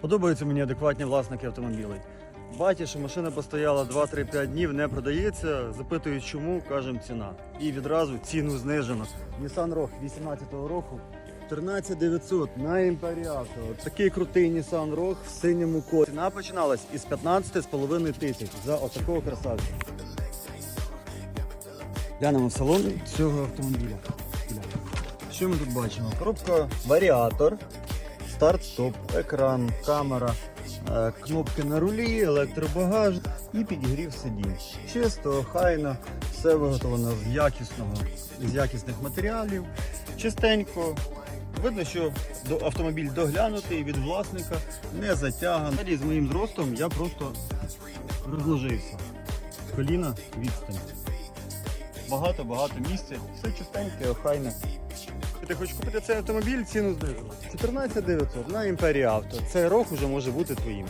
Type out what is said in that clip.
Подобаються мені адекватні власники автомобілей. Бачу, що машина постояла 2-3-5 днів, не продається. Запитують, чому, кажемо ціна. І відразу ціну знижено. Nissan Rogue 18-го року 13900 на імперіатор. Такий крутий Nissan Rogue в синьому кольорі. Ціна починалась із 15,5 тисяч за отакого красавця. Глянемо в салон цього автомобіля. Що ми тут бачимо? Коробка варіатор, старт-стоп, екран, камера, е, кнопки на рулі, електробагаж і підігрів сидінь. Чисто, хайно, все виготовлено з якісного, з якісних матеріалів. Чистенько. Видно, що автомобіль доглянутий від власника, не. Взагалі, з моїм зростом я просто розложився. Коліна відстань. Багато-багато місця, все чистеньке, охайне. Ти хочеш купити цей автомобіль, ціну знижено. 14 900 на Імперії Авто. Цей рок уже може бути твоїм.